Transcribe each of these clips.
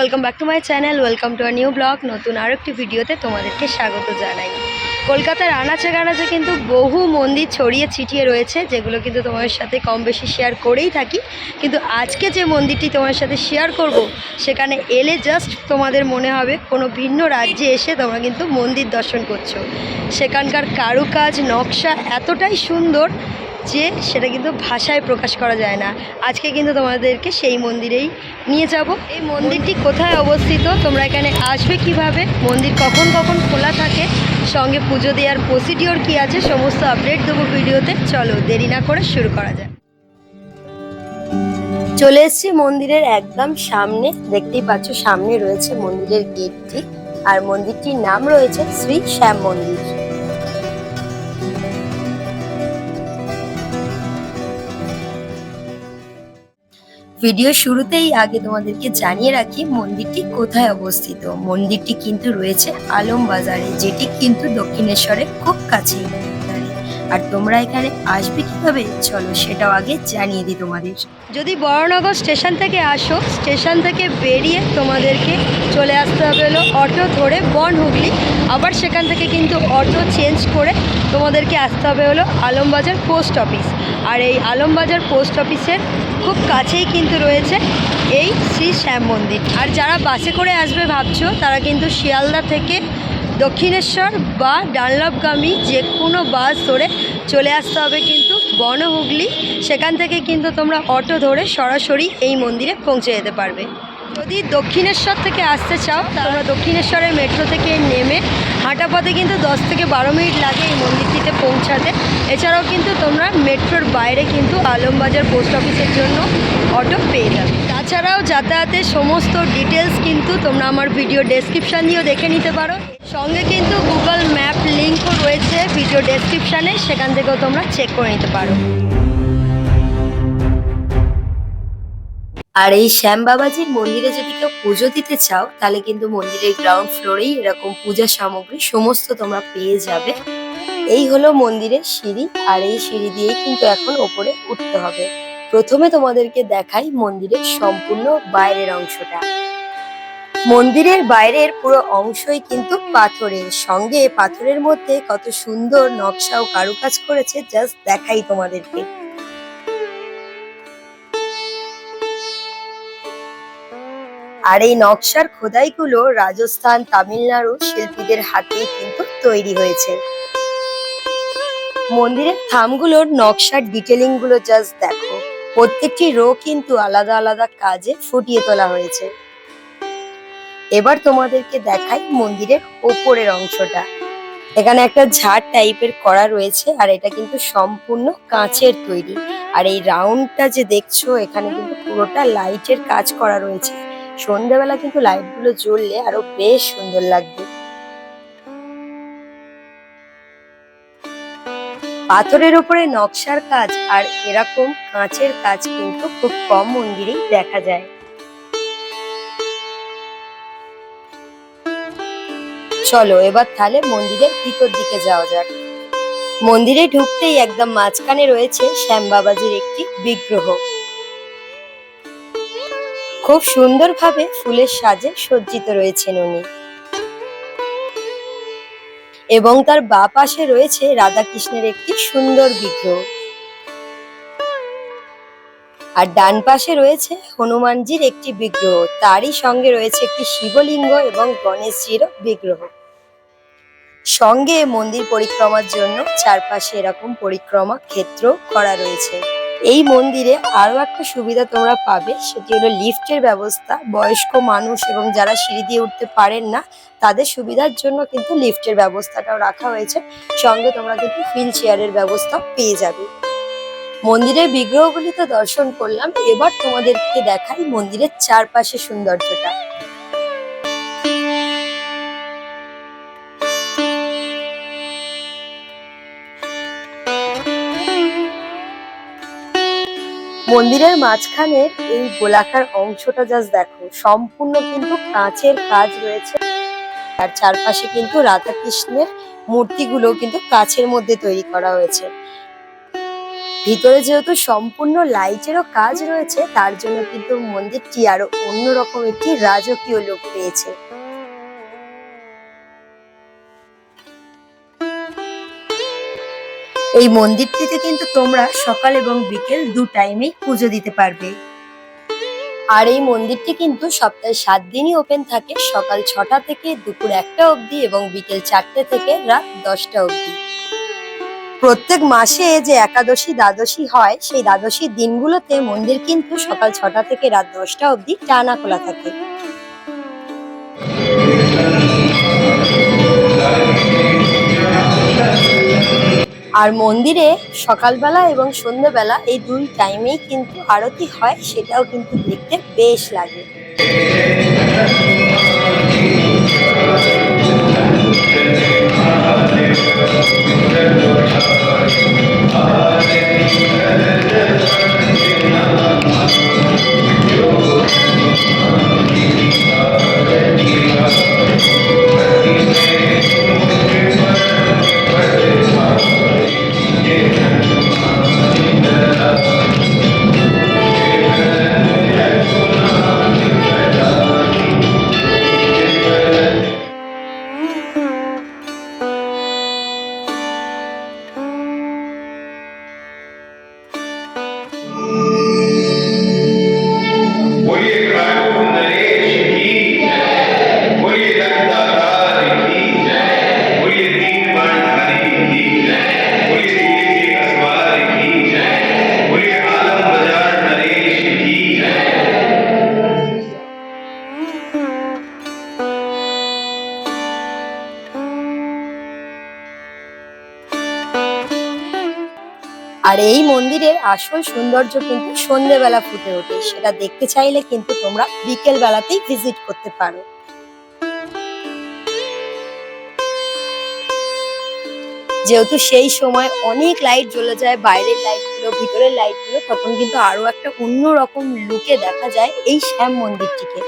Welcome back to my channel welcome to our new blog নতুন আরও একটি ভিডিওতে তোমাদেরকে স্বাগত জানাই। কলকাতার আনাচে গানাচে কিন্তু বহু মন্দির ছড়িয়ে ছিটিয়ে রয়েছে, যেগুলো কিন্তু তোমাদের সাথে কম বেশি শেয়ার করেই থাকি। কিন্তু আজকে যে মন্দিরটি তোমার সাথে শেয়ার করব, সেখানে এলে জাস্ট তোমাদের মনে হবে কোনো ভিন্ন রাজ্যে এসে তোমরা কিন্তু মন্দির দর্শন করছ। সেখানকার কারুকাজ, নকশা এতটাই সুন্দর যে সেটা কিন্তু ভাষায় প্রকাশ করা যায় না। আজকে কিন্তু তোমাদেরকে সেই মন্দিরেই নিয়ে যাব। এই মন্দিরটি কোথায় অবস্থিত? তোমরা এখানে আসবে কীভাবে? মন্দির কখন কখন খোলা থাকে? সঙ্গে পুজো দেওয়ার প্রসিডিওর কি আছে? সমস্ত আপডেট দেবো ভিডিওতে। চলো দেরি না করে শুরু করা যায় চলে এসেছি মন্দিরের একদম সামনে। দেখতেই পাচ্ছ সামনে রয়েছে মন্দিরের গেটটি। আর মন্দিরটির নাম রয়েছে শ্রী শ্যাম মন্দির। ভিডিও শুরুতেই আগে তোমাদেরকে জানিয়ে রাখি, মন্দিরটি কোথায় অবস্থিত? মন্দিরটি কিন্তু রয়েছে আলম বাজারে যেটি কিন্তু দক্ষিণেশ্বরের খুব কাছেই। আর তোমরা এখানে আসবে কীভাবে? চলো সেটাও আগে জানিয়ে দিই তোমাদের। যদি বড়নগর স্টেশন থেকে আসো, স্টেশন থেকে বেরিয়ে তোমাদেরকে চলে আসতে হবে হলো অটো ধরে বন হুগলি। আবার সেখান থেকে কিন্তু অটো চেঞ্জ করে তোমাদেরকে আসতে হবে হলো আলমবাজার পোস্ট অফিস। আর এই আলমবাজার পোস্ট অফিসের খুব কাছেই কিন্তু রয়েছে এই শ্রী শ্যাম মন্দির। আর যারা বাসে করে আসবে ভাবছ, তারা কিন্তু শিয়ালদা থেকে দক্ষিণেশ্বর বা ডানলপগামী যে কোনো বাস ধরে চলে আসতে হবে কিন্তু বনহুগলি, সেখান থেকে কিন্তু তোমরা অটো ধরে সরাসরি এই মন্দিরে পৌঁছে যেতে পারবে। যদি দক্ষিণেশ্বর থেকে আসতে চাও, তোমরা দক্ষিণেশ্বরের মেট্রো থেকে নেমে হাঁটা পথে কিন্তু দশ থেকে বারো মিনিট লাগে এই মন্দিরটিতে পৌঁছাতে। এছাড়াও কিন্তু তোমরা মেট্রোর বাইরে কিন্তু আলমবাজার পোস্ট অফিসের জন্য অটো পেয়ে যাবে। তাছাড়াও যাতায়াতের সমস্ত ডিটেলস কিন্তু তোমরা আমার ভিডিও ডেসক্রিপশান দিয়েও দেখে নিতে পারো। সঙ্গে কিন্তু গুগল ম্যাপ লিঙ্কও রয়েছে ভিডিও ডেসক্রিপশানে, সেখান থেকেও তোমরা চেক করে নিতে পারো। আর এই শ্যাম বাবাজির মন্দিরে যদি কেউ পুজো দিতে চাও, তাহলে কিন্তু মন্দিরের গ্রাউন্ড ফ্লোরেই এরকম পূজার সামগ্রী সমস্ত তোমরা পেয়ে যাবে। এই হলো মন্দিরের সিঁড়ি, আর এই সিঁড়ি দিয়েই কিন্তু এখন ওপরে উঠতে হবে। প্রথমে তোমাদেরকে দেখাই মন্দিরের সম্পূর্ণ বাইরের অংশটা। মন্দিরের বাইরের পুরো অংশই কিন্তু পাথরের। সঙ্গে পাথরের মধ্যে কত সুন্দর নকশা ও কারুকাজ করেছে জাস্ট দেখাই তোমাদেরকে। আর এই নকশার খোদাইগুলো রাজস্থান, তামিলনাড়ু শিল্পীদের হাতেই কিন্তু তৈরি হয়েছে। মন্দিরের থামগুলোর নকশার ডিটেলিংগুলো জাস্ট দেখো। প্রত্যেকটি রো কিন্তু আলাদা আলাদা কাজে ফুটিয়ে তোলা হয়েছে। এবার তোমাদেরকে দেখাই মন্দিরের ওপরের অংশটা। এখানে একটা ঝাড় টাইপের করা রয়েছে আর এটা কিন্তু সম্পূর্ণ কাঁচের তৈরি। আর এই রাউন্ডটা যে দেখছ, এখানে কিন্তু পুরোটা লাইটের কাজ করা রয়েছে। সন্ধ্যাবেলা কিন্তু লাইটগুলো জ্বললে আরও বেশ সুন্দর লাগবে। পাথরের উপরে নকশার কাজ আর এরকম কাঁচের কাজ কিন্তু খুব কম মন্দিরেই দেখা যায়। চলো, এবার তাহলে মন্দিরের ভিতর দিকে যাওয়া যাক। মন্দিরে ঢুকতেই একদম মাঝখানে রয়েছে শ্যাম বাবাজির একটি বিগ্রহ। খুব সুন্দরভাবে ফুলের সাজে সজ্জিত রয়েছেন উনি। এবং তার বা পাশে রয়েছে রাধাকৃষ্ণের একটি সুন্দর বিগ্রহ। আর ডান পাশে রয়েছে হনুমানজির একটি বিগ্রহ। তারই সঙ্গে রয়েছে একটি শিবলিঙ্গ এবং গণেশজিরও বিগ্রহ। সঙ্গে মন্দির পরিক্রমার জন্য চারপাশে এরকম পরিক্রমা ক্ষেত্র করা রয়েছে। এই মন্দিরে আরও একটা সুবিধা তোমরা পাবে, সেটি হলো লিফটের ব্যবস্থা। বয়স্ক মানুষ এবং যারা সিঁড়ি দিয়ে উঠতে পারেন না, তাদের সুবিধার জন্য কিন্তু লিফটের ব্যবস্থাটাও রাখা হয়েছে। সঙ্গে তোমরা কিন্তু হুইল চেয়ারের ব্যবস্থা পেয়ে যাবে। মন্দিরের বিগ্রহগুলি তো দর্শন করলাম। এবার তোমাদেরকে দেখাই মন্দিরের চারপাশে সৌন্দর্যটা। মন্দিরের মাঝখানে এই গোলাকার অংশটা জাস্ট দেখো। সম্পূর্ণ কিন্তু কাঁচের কাজ রয়েছে। আর চারপাশে কিন্তু রাধা রাধাকৃষ্ণের মূর্তিগুলো কিন্তু কাঁচের মধ্যে তৈরি করা হয়েছে। ভিতরে যেহেতু সম্পূর্ণ লাইটেরও কাজ রয়েছে, তার জন্য কিন্তু মন্দিরটি আরও অন্যরকম একটি রাজকীয় লোক পেয়েছে। এই মন্দিরটিতে কিন্তু তোমরা সকাল এবং বিকেল দু টাইমেই পুজো দিতে পারবে। আর এই মন্দিরটি কিন্তু সপ্তাহে সাত দিনই ওপেন থাকে, সকাল ছটা থেকে দুপুর একটা অবধি এবং বিকেল চারটে থেকে রাত দশটা অবধি। প্রত্যেক মাসে যে একাদশী, দ্বাদশী হয়, সেই দ্বাদশীর দিনগুলোতে মন্দির কিন্তু সকাল ছটা থেকে রাত দশটা অবধি টানা খোলা থাকে। আর মন্দিরে সকালবেলা এবং সন্ধ্যেবেলা এই দুই টাইমেই কিন্তু আরতি হয়, সেটাও কিন্তু দেখতে বেশ লাগে। আর এই মন্দিরের আসল সৌন্দর্য কিন্তু সন্ধেবেলা ফুটে ওঠে। সেটা দেখতে চাইলে কিন্তু তোমরা বিকেল বেলাতেই ভিজিট করতে পারো। যেহেতু সেই সময় অনেক লাইট জ্বলে যায়, বাইরের লাইটগুলো ভিতরের লাইটগুলো তখন কিন্তু আরও একটা অন্যরকম লুকে দেখা যায় এই শ্যাম মন্দিরটিকে।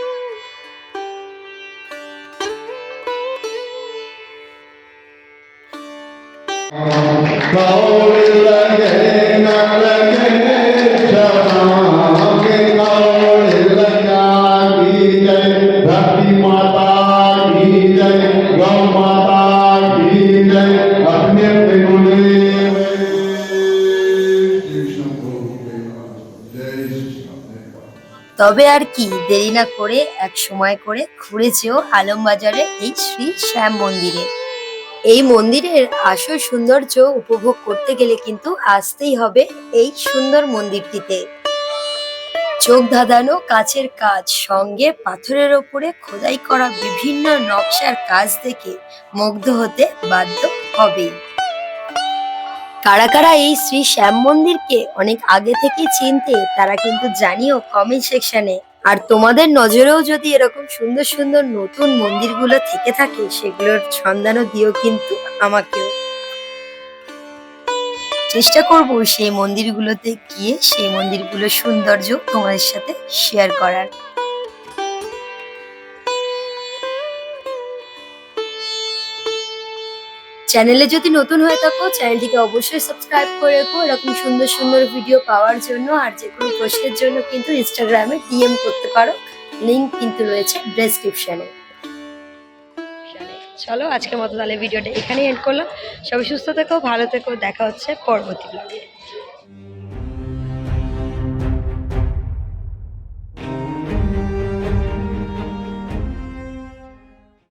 তবে আর কি, দেরি না করে এক সময় করে ঘুরে যেও আলমবাজারে এই শ্রী শ্যাম মন্দিরে। এই মন্দিরের আসল সৌন্দর্য উপভোগ করতে গেলে কিন্তু আসতেই হবে এই সুন্দর মন্দিরটিতে। চোখ ধাঁধানো কাচের কাজ, সঙ্গে পাথরের ওপরে খোদাই করা বিভিন্ন নকশার কাজ দেখে মুগ্ধ হতে বাধ্য হবেই। কারা কারা এই শ্রী শ্যাম মন্দিরকে অনেক আগে থেকে চিনতে তারা কিন্তু জানিও কমেন্ট সেকশনে আর তোমাদের নজরেও যদি এরকম সুন্দর সুন্দর নতুন মন্দিরগুলো থেকে থাকে, সেগুলোর সন্ধানও দিও কিন্তু আমাকেও। চেষ্টা করব সেই মন্দিরগুলোতে গিয়ে সেই মন্দিরগুলোর সৌন্দর্য তোমাদের সাথে শেয়ার করার। চ্যানেলে যদি নতুন হয়ে থাকো, চ্যানেলটিকে অবশ্যই সাবস্ক্রাইব করে রেখো। এরকম সুন্দর সুন্দর ভিডিও পাওয়ার জন্য আর যে কোনো প্রশ্নের জন্য কিন্তু ইনস্টাগ্রামে ডিএম করতে পারো। লিঙ্ক কিন্তু রয়েছে ডেসক্রিপশনে চলো, আজকের মতো তাহলে ভিডিওটা এখানেই এন্ড করলাম। সবাই সুস্থ থেকো, ভালো থেকো, দেখা হচ্ছে পরবর্তী ব্লগে